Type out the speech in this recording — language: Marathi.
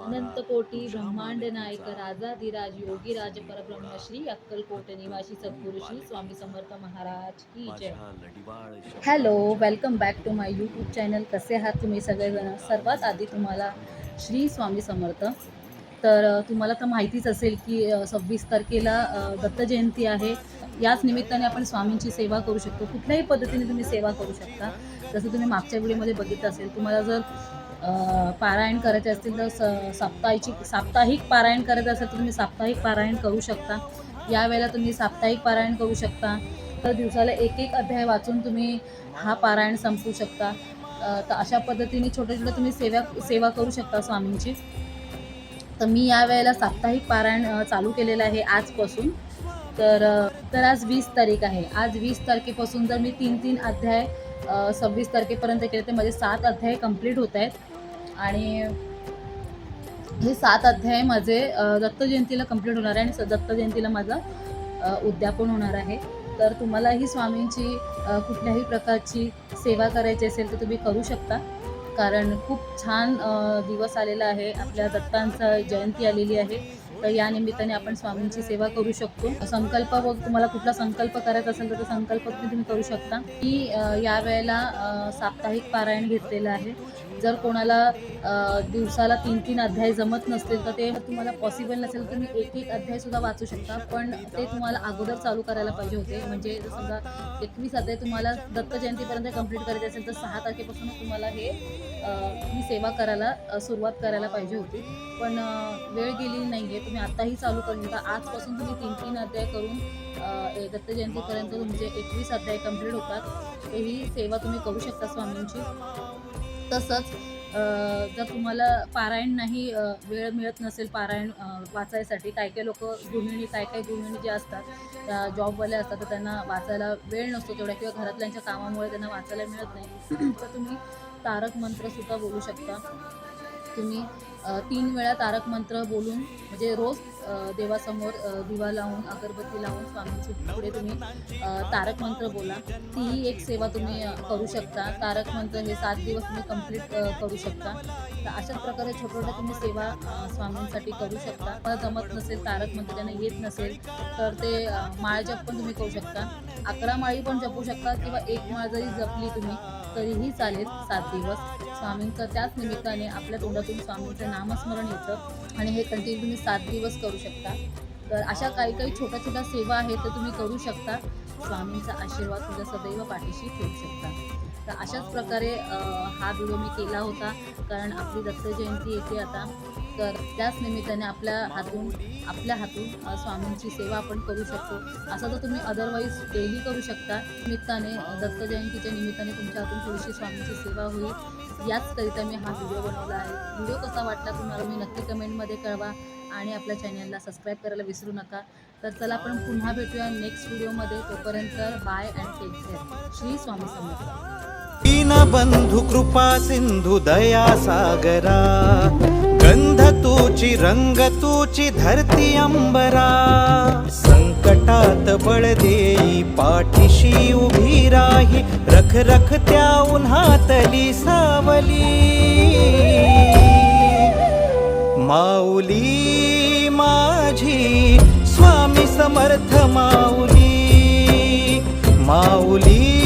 अनंत कोटी ब्रह्मांड नायक राजाधिराज योगीराज परब्रह्म श्री अक्कलकोट निवासी सद्गुरू श्री स्वामी समर्थ महाराज की जय. Hello welcome back to my YouTube channel कसे आहात तुम्ही सगळेजण? सर्वात आधी तुम्हाला श्री स्वामी समर्थ. तर तुम्हाला तर माहितीच असेल की सव्वीस तारखेला दत्त जयंती आहे. याच निमित्ताने आपण स्वामींची सेवा करू शकतो. कुठल्याही पद्धतीने तुम्ही सेवा करू शकता. जसं तुम्ही मागच्या व्हिडिओमध्ये बघितलं असेल तुम्हाला जर पारायण करायचे असतील तर स साप्ताहिक साप्ताहिक पारायण करायचं असेल तर तुम्ही साप्ताहिक पारायण करू शकता. यावेळेला तुम्ही साप्ताहिक पारायण करू शकता. तर दिवसाला एक एक अध्याय वाचून तुम्ही हा पारायण संपवू शकता. तर अशा पद्धतीने छोट्या छोट्या तुम्ही सेवा सेवा करू शकता स्वामींची. तर मी यावेळेला साप्ताहिक पारायण चालू केलेलं आहे आजपासून. तर तर आज वीस तारीख आहे. आज वीस तारखेपासून जर मी तीन तीन अध्याय सव्वीस तारखेपर्यंत केले तर माझे सात अध्याय कंप्लीट होत आहेत. आणि हे सात अध्याय माझे दत्त जयंतीला कंप्लीट होणार आहे आणि दत्त जयंतीला माझं उद्यापन होणार आहे. तर तुम्हालाही स्वामींची कुठल्याही प्रकारची सेवा करायची असेल तर तुम्ही करू शकता. कारण खूप छान दिवस आलेला आहे. आपल्या दत्तांचा जयंती आलेली आहे. तर या निमित्ताने आपण स्वामींची सेवा करू शकतो. संकल्प व तुम्हाला कुठला संकल्प करायचा असेल तर तो संकल्प तुम्ही करू शकता. मी या यावेळेला साप्ताहिक पारायण घेतलेलं आहे. जर कोणाला दिवसाला तीन तीन अध्याय जमत नसतील तर ते तुम्हाला पॉसिबल नसेल तर तुम्ही एक एक अध्याय सुद्धा वाचू शकता. पण ते तुम्हाला अगोदर चालू करायला पाहिजे होते. म्हणजे जर समजा एकवीस अध्याय तुम्हाला दत्त जयंतीपर्यंत कंप्लीट करायचे असेल तर सहा तारखेपासून तुम्हाला हे ही सेवा करायला सुरुवात करायला पाहिजे होती. पण वेळ गेली नाही आहे तुम्ही आत्ताही चालू करून टाका आजपासून तुम्ही तीन तीन अध्याय करून दत्त जयंतीपर्यंत तुमचे एकवीस अध्याय कंप्लीट होतात. तर ही सेवा तुम्ही करू शकता स्वामींची. तसंच जर तुम्हाला पारायण नाही वेळ मिळत नसेल पारायण वाचायसाठी काय काय लोक गृहिणी काय काय गृहिणी जे असतात त्या जॉबवाले असतात तर त्यांना वाचायला वेळ नसतो तेवढ्या किंवा घरातल्यांच्या कामामुळे त्यांना वाचायला मिळत नाही. तर तुम्ही तारक मंत्रसुद्धा बोलू शकता. तुम्ही तीन वेळा तारक मंत्र बोलून म्हणजे रोज देवासमोर दिवा लावून अगरबत्ती लावून स्वामींची पुढे तुम्ही तारक मंत्र बोला. तीही एक सेवा तुम्ही करू शकता. तारक मंत्र हे सात दिवस तुम्ही कंप्लीट करू शकता. तर अशाच प्रकारे छोट्या छोट्या तुम्ही सेवा स्वामींसाठी करू शकता. पण जमत नसेल तारक मंत्र त्यांना येत नसेल तर ते माळ जप पण तुम्ही करू शकता. अकरा माळी पण जपू शकता किंवा एक माळ जरी जपली तुम्ही तरीही चालेल सात दिवस. स्वामींचं त्याच निमित्ताने आपल्या तोंडातून स्वामींचं नामस्मरण येतं आणि हे कंटिन्यू तुम्ही सात दिवस करू शकता. तर अशा काही काही छोट्या छोट्या सेवा आहेत तर तुम्ही करू शकता. स्वामींचा आशीर्वाद तुझ्या सदैव पाठीशी ठेवू शकता. तर अशाच प्रकारे हा व्हिडिओ मी केला होता. कारण आपली दत्त जयंती येते आता. तर त्याच निमित्ताने आपल्या हातून आपल्या हातून स्वामींची सेवा आपण करू शकतो. असं तर तुम्ही अदरवाईज डेली करू शकता. निमित्ताने दत्त जयंतीच्या निमित्ताने तुमच्या हातून थोडीशी स्वामींची सेवा होईल. याचकरिता मी हा व्हिडिओ बनवला आहे. व्हिडिओ कसा वाटला तुम्हाला मी नक्की कमेंटमध्ये कळवा आणि आपल्या चॅनलला सबस्क्राईब करायला विसरू नका. तर चला आपण पुन्हा भेटूया नेक्स्ट व्हिडिओमध्ये तोपर्यंत bye and take care Shri Swami Samarth. दीनबन्धु कृपा सिन्धु दया सागरा. तुझी रंग तुझी धरती अंबरा. संकटात बळ देई पाठीशी उभी राही रख रख त्या उन्हातली सावली. माऊली माझी स्वामी समर्थ माऊली. माऊली